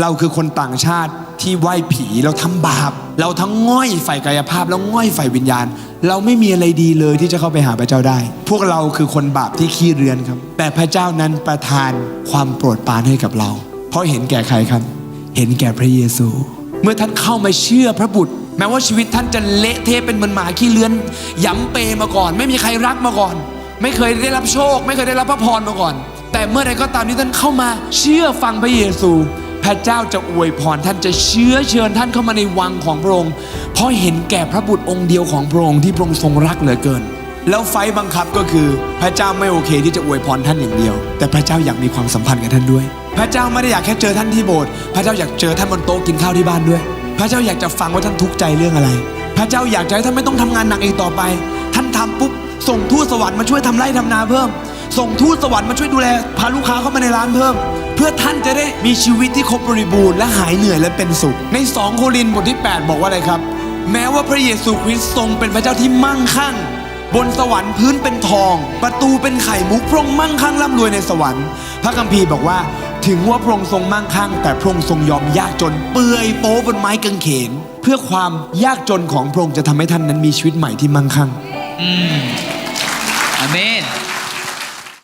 เราคือคนต่างชาติที่ไหว้ผีเราทำบาป เราทั้งง่อยฝ่ายกายภาพ แล้วง่อยฝ่ายวิญญาณ เราไม่มีอะไรดีเลยที่จะเข้าไปหาพระเจ้าได้ พวกเราคือคนบาปที่ขี้เรือนครับ แต่พระเจ้านั้นประทานความโปรดปรานให้กับเรา เพราะเห็นแก่ใครครับ เห็นแก่พระเยซู เมื่อท่านเข้ามาเชื่อพระบุตร แม้ว่าชีวิตท่านจะเละเทะเป็นเหมือนหมาขี้เลือนย้ำเปมาก่อน ไม่มีใครรักมาก่อน ไม่เคยได้รับโชค ไม่เคยได้รับพระพรมาก่อน แต่เมื่อใดก็ตามที่ท่านเข้ามาเชื่อฟังพระเยซู พระเจ้าจะอวยพรท่านจะเชื้อเชิญท่านเข้ามาในวังของพระองค์ เพราะเห็นแก่พระบุตรองค์เดียวของพระองค์ที่พระองค์ทรงรักเหลือเกิน แล้วไฟบังคับก็คือพระเจ้าไม่โอเคที่จะอวยพรท่านอย่างเดียว แต่พระเจ้าอยากมีความสัมพันธ์กับท่านด้วย พระเจ้าไม่ได้อยากแค่เจอท่านที่โบสถ์พระเจ้าอยากเจอท่านบนโต๊ะกินข้าวที่บ้านด้วย พระเจ้าอยากจะฟังว่าท่านทุกข์ใจเรื่องอะไร พระเจ้าอยากจะให้ท่านไม่ต้องทำงานหนักอีกต่อไป ท่านทำปุ๊บส่งทูตสวรรค์มาช่วยทำไร่ทำนาเพิ่ม ส่งทูตสวรรค์มาช่วยดูแล พาลูกค้าเข้ามาในร้านเพิ่ม เพื่อท่านจะได้มีชีวิตที่ครบบริบูรณ์และหายเหนื่อยและเป็นสุข ใน 2 โครินธ์บทที่ 8 บอกว่าอะไรครับ แม้ว่าพระเยซูคริสต์ทรงเป็นพระเจ้าที่มั่งคั่ง บนสวรรค์พื้นเป็นทอง ประตูเป็นไข่มุกพระองค์มั่งคั่งร่ำรวยในสวรรค์ พระคัมภีร์บอกว่า ถึงว่าพระองค์ทรงมั่งคั่ง แต่พระองค์ทรงยอมยากจน เปื่อยโป๊บนไม้กางเขน เพื่อความยากจนของพระองค์จะทำให้ท่านนั้นมีชีวิตใหม่ที่มั่งคั่งอาเม